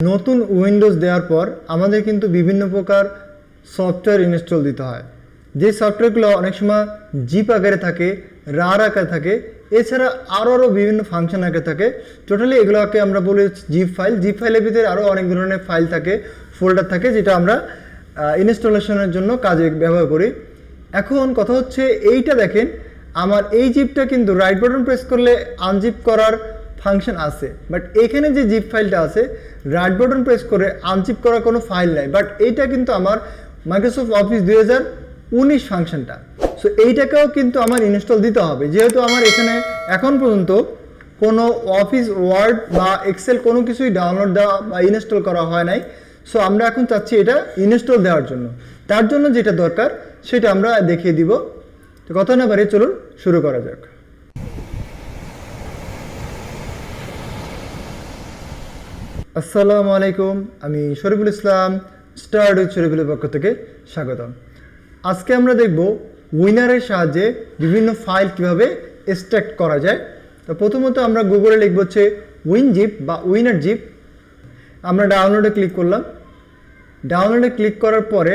নতুন উইন্ডোজ দেওয়ার পর আমাদের কিন্তু বিভিন্ন প্রকার সফটওয়্যার ইনস্টল দিতে হয়। যে সফটওয়্যারগুলো অনেক সময় জিপ আকারে থাকে রার আকারে থাকে, এছাড়া আরও আরও বিভিন্ন ফাংশন আকারে থাকে। টোটালি এগুলোকে আমরা বলি জিপ ফাইল। জিপ ফাইলের ভিতরে আরও অনেক ধরনের ফাইল থাকে, ফোল্ডার থাকে, যেটা আমরা ইনস্টলেশনের জন্য কাজে ব্যবহার করি। এখন কথা হচ্ছে এইটা দেখেন, আমার এই জিপটা কিন্তু রাইট বাটন প্রেস করলে আনজিপ করার ফাংশন আছে। বাট এখানে যে জিপ ফাইলটা আছে রাইট বাটন প্রেস করে আনজিপ করার কোনো ফাইল নাই। বাট এইটা কিন্তু আমার মাইক্রোসফট অফিস দুই হাজার উনিশ ফাংশনটা সো এইটাকেও কিন্তু আমার ইনস্টল দিতে হবে। যেহেতু আমার এখানে এখন পর্যন্ত কোনো অফিস ওয়ার্ড বা এক্সেল কোনো কিছুই ডাউনলোড দেওয়া বা ইনস্টল করা হয় নাই। সো আমরা এখন চাচ্ছি এটা ইনস্টল দেওয়ার জন্য। তার জন্য যেটা দরকার, সেটা আমরা দেখিয়ে দিব। তো কথা না বাড়িয়ে চলুন, শুরু করা যাক। আসসালামু আলাইকুম, আমি শরীফুল ইসলাম স্টার্ট উইথ শরীফুলের পক্ষ থেকে স্বাগতম। আজকে আমরা দেখব উইনারের সাহায্যে বিভিন্ন ফাইল কীভাবে এক্সট্রাক্ট করা যায়। তো প্রথমত আমরা গুগলে লিখব হচ্ছে উইনজিপ বা উইনার জিপ আমরা ডাউনলোডে ক্লিক করলাম। ডাউনলোডে ক্লিক করার পরে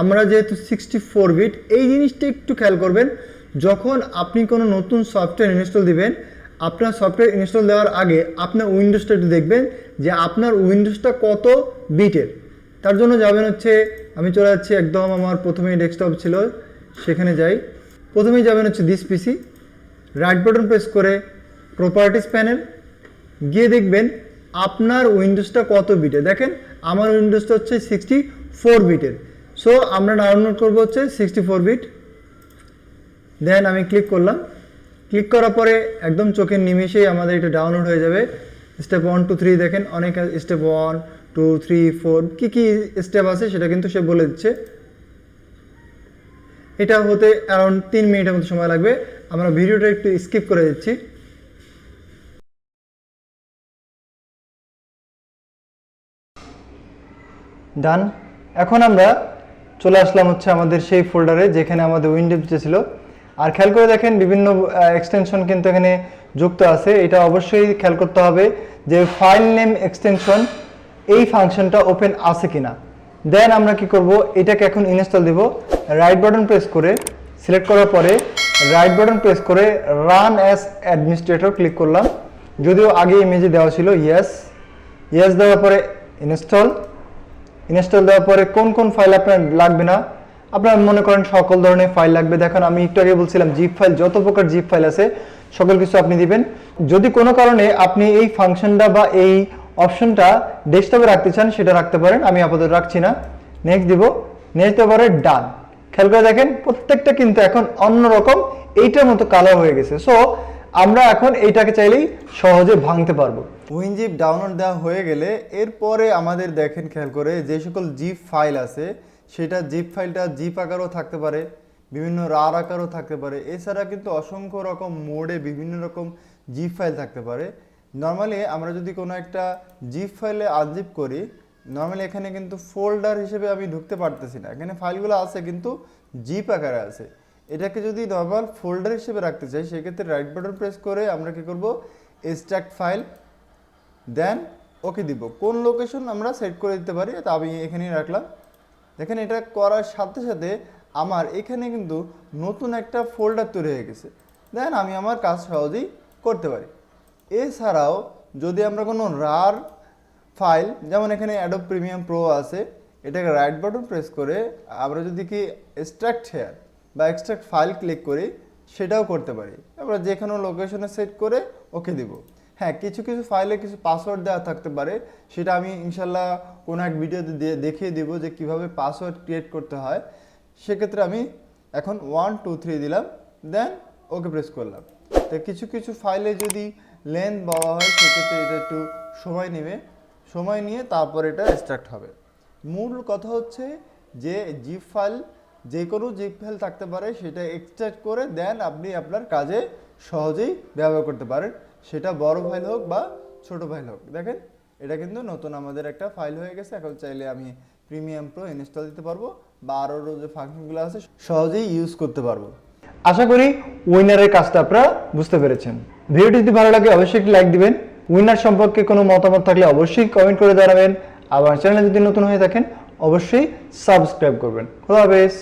আমরা যেহেতু সিক্সটি ফোর বিট এই জিনিসটা একটু খেয়াল করবেন, যখন আপনি কোনো নতুন সফটওয়্যার ইনস্টল দিবেন, আপনার সফটওয়্যার ইনস্টল দেওয়ার আগে আপনার উইন্ডোজটা একটু দেখবেন যে আপনার উইন্ডোজটা কত বিটের? তার জন্য যাবেন হচ্ছে, আমি চলে যাচ্ছি একদম আমার প্রথমেই ডেস্কটপ ছিল, সেখানে যাই। প্রথমেই যাবেন হচ্ছে this PC right button press করে প্রপার্টিস প্যানেল গিয়ে দেখবেন আপনার উইন্ডোজটা কত বিটে দেখেন, আমার উইন্ডোজটা হচ্ছে সিক্সটি ফোর বিটের। সো আমরা ডাউনলোড করব হচ্ছে সিক্সটি ফোর বিট দেন আমি ক্লিক করলাম। ক্লিক করার পরে একদম চোখের নিমিশেই আমাদের এটা ডাউনলোড হয়ে যাবে। স্টেপ ওয়ান টু থ্রি দেখেন, অনেক step one two three four কী কী স্টেপ আছে সেটা কিন্তু সে বলে দিচ্ছে। এটা হতে অ্যারাউন্ড তিন মিনিটের মতো সময় লাগবে। আমরা ভিডিওটা একটু স্কিপ করে দিচ্ছি। ডান এখন আমরা চলে আসলাম হচ্ছে আমাদের সেই ফোল্ডারে যেখানে আমাদের উইন্ডোজ ছিল। আর খেয়াল করে দেখেন বিভিন্ন এক্সটেনশন কিন্তু এখানে যুক্ত আছে। এটা অবশ্যই খেয়াল করতে হবে যে ফাইল নেম এক্সটেনশন এই ফাংশনটা ওপেন আছে কিনা। দেন আমরা কি করব? এটাকে এখন ইনস্টল দিব। রাইট বাটন প্রেস করে সিলেক্ট করার পরে রাইট বাটন প্রেস করে রান অ্যাজ অ্যাডমিনিস্ট্রেটর ক্লিক করলাম। যদিও আগে ইমেজে দেওয়া ছিল ইয়েস ইয়েস দেওয়ার পরে ইনস্টল ইনস্টল দেওয়ার পরে কোন কোন ফাইল আপনার লাগবে না? আপনার মনে করেন সকল ধরনের ফাইল লাগবে। দেখেন, আমি একটু আগে বলছিলাম জিপ ফাইল যত প্রকার জিপ ফাইল আছে, সকল কিছু আপনি দিবেন। যদি কোনো কারণে আপনি এই ফাংশনটা বা এই অপশনটা ডেস্কটপে রাখতে চান, সেটা রাখতে পারেন। আমি আপাতত রাখছি না। নেক্সট দিব। নেক্সট দেওয়ার ডান খেয়াল করে দেখেন, প্রত্যেকটা কিন্তু এখন অন্যরকম। এইটার মতো কালার হয়ে গেছে। সো আমরা এখন এইটাকে চাইলেই সহজে ভাঙতে পারব। উইনজিপ ডাউনলোড দেওয়া হয়ে গেলে, এরপরে আমাদের দেখেন, খেয়াল করে যে সকল জিপ ফাইল আছে সেটা জিপ ফাইলটা জিপ আকারও থাকতে পারে, বিভিন্ন রার আকারও থাকতে পারে। এছাড়া কিন্তু অসংখ্য রকম মোডে বিভিন্ন রকম জিপ ফাইল থাকতে পারে। নর্মালি আমরা যদি কোনো একটা জিপ ফাইলে আনজিপ করি নর্মালি এখানে কিন্তু ফোল্ডার হিসেবে আমি ঢুকতে পারতেছি না। এখানে ফাইলগুলো আছে কিন্তু জিপ আকারে আছে। এটাকে যদি নর্মাল ফোল্ডার হিসেবে রাখতে চাই, সেক্ষেত্রে রাইট বাটন প্রেস করে আমরা কি করব? এক্সট্রাক্ট ফাইল দেন ওকে দিব। কোন লোকেশন আমরা সেট করে দিতে পারি? তা আমি এখানেই রাখলাম। দেখেন এটা করার সাথে সাথে আমার এখানে কিন্তু নতুন একটা ফোল্ডার তৈরি হয়ে গেছে। দেন আমি আমার কাজ সহজেই করতে পারি। এছাড়াও যদি আমরা কোনো রার ফাইল যেমন এখানে অ্যাডোব প্রিমিয়াম প্রো আছে, এটাকে রাইট বাটন প্রেস করে আমরা যদি কি এক্সট্রাক্ট হেয়ার বা এক্সট্রাক্ট ফাইল ক্লিক করি, সেটাও করতে পারি। আমরা যে কোনো লোকেশনে সেট করে ওকে দিব। হ্যাঁ কিছু কিছু ফাইলে কিছু পাসওয়ার্ড দেওয়া থাকতে পারে। সেটা আমি ইনশাল্লাহ কোনো এক ভিডিওতে দেখিয়ে দিব যে কীভাবে পাসওয়ার্ড ক্রিয়েট করতে হয়। সেক্ষেত্রে আমি এখন ওয়ান টু থ্রি দিলাম দেন ওকে প্রেস করলাম। তো কিছু কিছু ফাইলে যদি লেন্থ বলা হয়, সেক্ষেত্রে এটা একটু সময় নেবে। সময় নিয়ে তারপর এটা এক্সট্রাক্ট হবে। মূল কথা হচ্ছে যে জিপ ফাইল যে কোনো জিপ ফাইল থাকতে পারে, সেটা এক্সট্রাক্ট করে দেন আপনি আপনার কাজে সহজেই ব্যবহার করতে পারেন। সেটা বড় ফাইল হোক বা ছোট ফাইল হোক। দেখেন, এটা কিন্তু নতুন আমাদের একটা ফাইল হয়ে গেছে। এখন চাইলে আমি প্রিমিয়াম প্রো ইনস্টল দিতে পারব বা আরও যে ফাংশনগুলো আছে, সহজেই ইউজ করতে পারব। আশা করি উইনারের কাজটা আপনারা বুঝতে পেরেছেন। ভিডিওটি যদি ভালো লাগে, অবশ্যই একটি লাইক দিবেন। উইনার সম্পর্কে কোনো মতামত থাকলে অবশ্যই কমেন্ট করে জানাবেন। আবার চ্যানেলে যদি নতুন হয়ে থাকেন, অবশ্যই সাবস্ক্রাইব করবেন। খোদা হাফেজ।